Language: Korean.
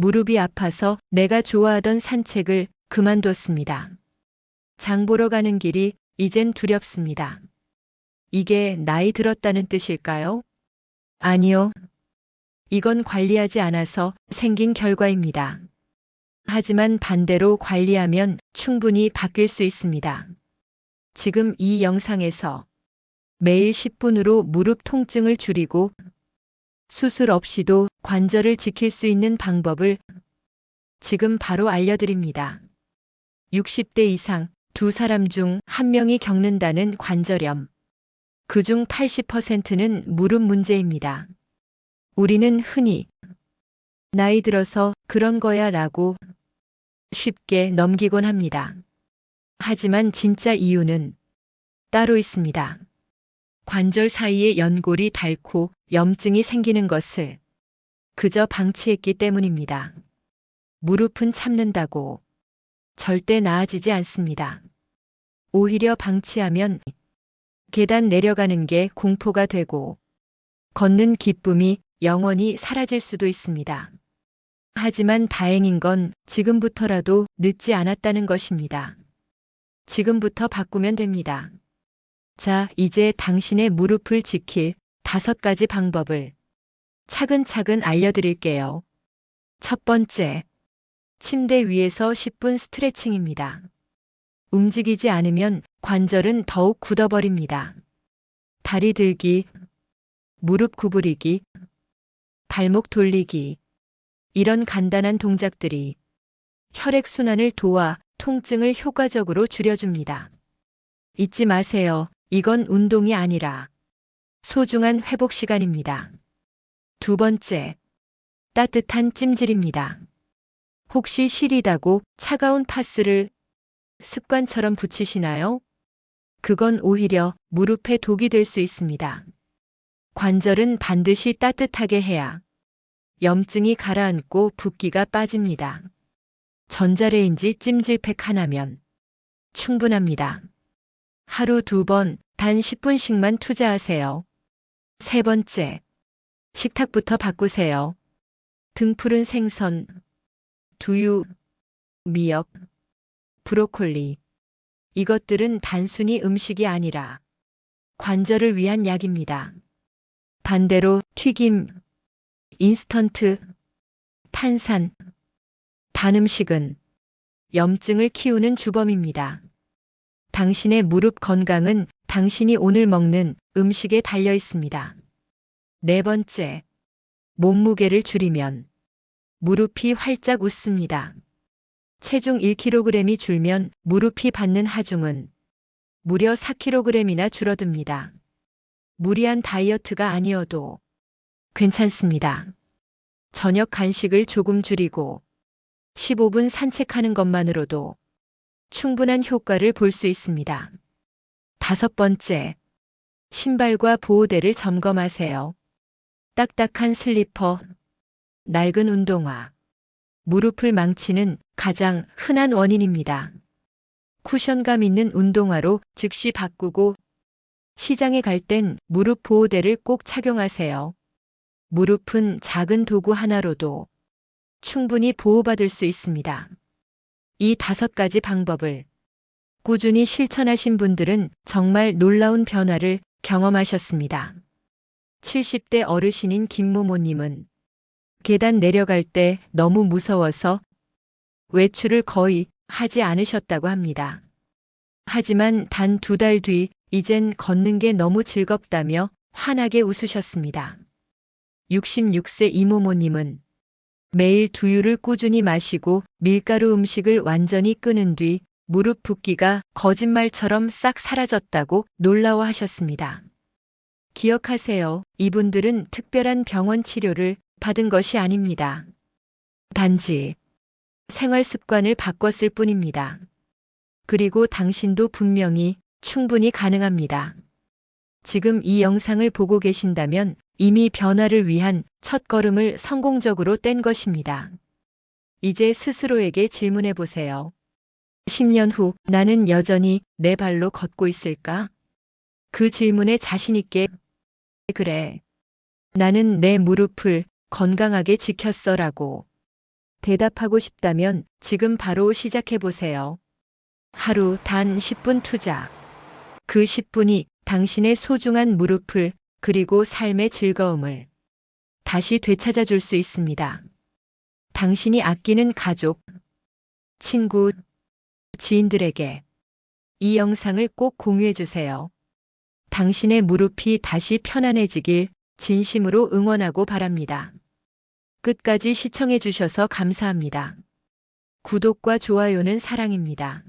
무릎이 아파서 내가 좋아하던 산책을 그만뒀습니다. 장 보러 가는 길이 이젠 두렵습니다. 이게 나이 들었다는 뜻일까요? 아니요. 이건 관리하지 않아서 생긴 결과입니다. 하지만 반대로 관리하면 충분히 바뀔 수 있습니다. 지금 이 영상에서 매일 10분으로 무릎 통증을 줄이고 수술 없이도 관절을 지킬 수 있는 방법을 지금 바로 알려드립니다. 60대 이상 두 사람 중 한 명이 겪는다는 관절염. 그 중 80%는 무릎 문제입니다. 우리는 흔히 나이 들어서 그런 거야 라고 쉽게 넘기곤 합니다. 하지만 진짜 이유는 따로 있습니다. 관절 사이에 연골이 닳고 염증이 생기는 것을 그저 방치했기 때문입니다. 무릎은 참는다고 절대 나아지지 않습니다. 오히려 방치하면 계단 내려가는 게 공포가 되고 걷는 기쁨이 영원히 사라질 수도 있습니다. 하지만 다행인 건 지금부터라도 늦지 않았다는 것입니다. 지금부터 바꾸면 됩니다. 자, 이제 당신의 무릎을 지킬 다섯 가지 방법을 차근차근 알려드릴게요. 첫 번째, 침대 위에서 10분 스트레칭입니다. 움직이지 않으면 관절은 더욱 굳어버립니다. 다리 들기, 무릎 구부리기, 발목 돌리기. 이런 간단한 동작들이 혈액순환을 도와 통증을 효과적으로 줄여줍니다. 잊지 마세요. 이건 운동이 아니라 소중한 회복 시간입니다. 두 번째, 따뜻한 찜질입니다. 혹시 시리다고 차가운 파스를 습관처럼 붙이시나요? 그건 오히려 무릎에 독이 될 수 있습니다. 관절은 반드시 따뜻하게 해야 염증이 가라앉고 붓기가 빠집니다. 전자레인지 찜질팩 하나면 충분합니다. 하루 두 번, 단 10분씩만 투자하세요. 세 번째, 식탁부터 바꾸세요. 등푸른 생선, 두유, 미역, 브로콜리. 이것들은 단순히 음식이 아니라 관절을 위한 약입니다. 반대로 튀김, 인스턴트, 탄산, 단 음식은 염증을 키우는 주범입니다. 당신의 무릎 건강은 당신이 오늘 먹는 음식에 달려 있습니다. 네 번째, 몸무게를 줄이면 무릎이 활짝 웃습니다. 체중 1kg이 줄면 무릎이 받는 하중은 무려 4kg이나 줄어듭니다. 무리한 다이어트가 아니어도 괜찮습니다. 저녁 간식을 조금 줄이고 15분 산책하는 것만으로도 충분한 효과를 볼 수 있습니다. 다섯 번째, 신발과 보호대를 점검하세요. 딱딱한 슬리퍼, 낡은 운동화, 무릎을 망치는 가장 흔한 원인입니다. 쿠션감 있는 운동화로 즉시 바꾸고 시장에 갈 땐 무릎 보호대를 꼭 착용하세요. 무릎은 작은 도구 하나로도 충분히 보호받을 수 있습니다. 이 다섯 가지 방법을 꾸준히 실천하신 분들은 정말 놀라운 변화를 경험하셨습니다. 70대 어르신인 김모모님은 계단 내려갈 때 너무 무서워서 외출을 거의 하지 않으셨다고 합니다. 하지만 단 두 달 뒤 이젠 걷는 게 너무 즐겁다며 환하게 웃으셨습니다. 66세 이모모님은 매일 두유를 꾸준히 마시고 밀가루 음식을 완전히 끊은 뒤 무릎 붓기가 거짓말처럼 싹 사라졌다고 놀라워하셨습니다. 기억하세요. 이분들은 특별한 병원 치료를 받은 것이 아닙니다. 단지 생활 습관을 바꿨을 뿐입니다. 그리고 당신도 분명히 충분히 가능합니다. 지금 이 영상을 보고 계신다면 이미 변화를 위한 첫 걸음을 성공적으로 뗀 것입니다. 이제 스스로에게 질문해 보세요. 10년 후 나는 여전히 내 발로 걷고 있을까? 그 질문에 자신있게 그래. 나는 내 무릎을 건강하게 지켰어 라고 대답하고 싶다면 지금 바로 시작해 보세요. 하루 단 10분 투자. 그 10분이 당신의 소중한 무릎을 그리고 삶의 즐거움을 다시 되찾아 줄 수 있습니다. 당신이 아끼는 가족, 친구, 지인들에게 이 영상을 꼭 공유해 주세요. 당신의 무릎이 다시 편안해지길 진심으로 응원하고 바랍니다. 끝까지 시청해 주셔서 감사합니다. 구독과 좋아요는 사랑입니다.